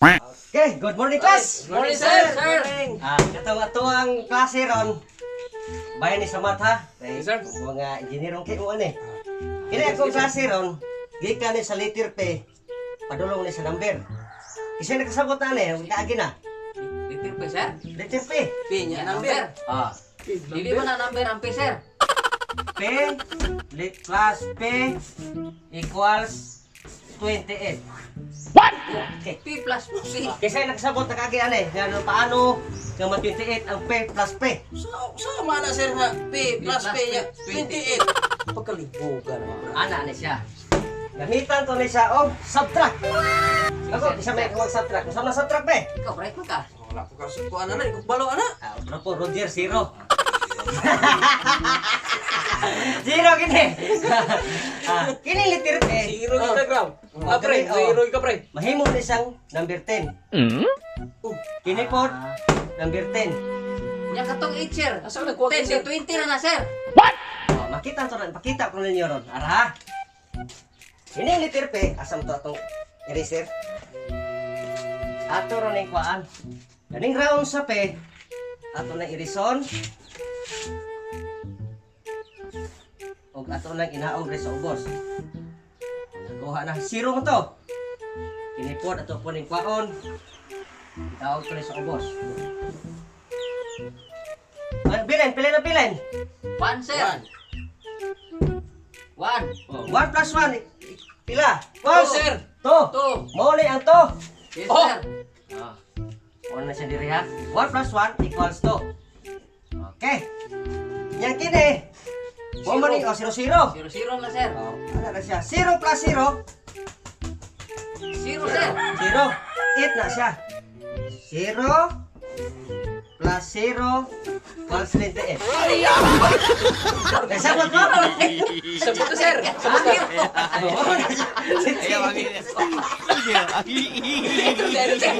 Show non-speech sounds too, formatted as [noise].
Okay, good morning class. Good morning, sir. Sir. Ah, katong ato ang klase ron. Bayan ni sa mata. Yes, sir. Mga engineerong kay mo ani. Kini akong klase ron, gikan ni sa letter P. Padulong ni sa number. Isa nakasabot na ni, kaagi na. Litir pa, sir. Letter P. Pinya number. Ah, Dili mo na number ang P, sir. P lit class P equals 28. What? Okay. P plus P. Kasi nakasabot na kagi ani, nga ano, paano nga ma 28 ang P plus P. Sa sama na sir nga P plus P ya 28. Pagkalibugan. Ana ni siya. Gamitan ko ni siya og subtract. Ako, isa may kung subtract. Kung saan subtract be? Ikaw, right mo ka. Wala ko kasud ko ana na ko balo ana. Ah, ano po, Roger, zero. [laughs] kini. ah, kini letter P. Zero oh. ka gram. Ah pre, Oh. zero ka pre. Mahimo ni siyang number 10. Oh, Kini po, number 10. Yan katong 8, sir. asa na kuha 10 sir? di 20 na na, sir. Oh, makita to ron, pakita ko ninyo ron. Ara. Ini ang letter P, asam to atong eraser. Ato ron yung kuan. Ganing round sa P, ato na irison. Og ato na inaog rin sa ubos. Nakuha na zero mo to. Kinipod ato po ning kwaon. Itaog ko rin sa ubos. Ah, Bilen, pilen na pilen. 1, sir. 1. Oh, 1 plus 1, pila? Oh, sir. 2. 2. Mo ni ang 2. Yes, Oh. sir. Ah. Ano na siya diri ha? 1 plus 1 equals 2. Okay. Yang kini. Mo man ni oh, 0 0. 0, 0 na, sir. Oh, ano na siya? 0 plus 0, 0, sir. 0. 8 na siya. 0 plus 0 equals 28. Nasabot mo? Sabot ka sir. Sabot ka. Ayaw, Sir, sir.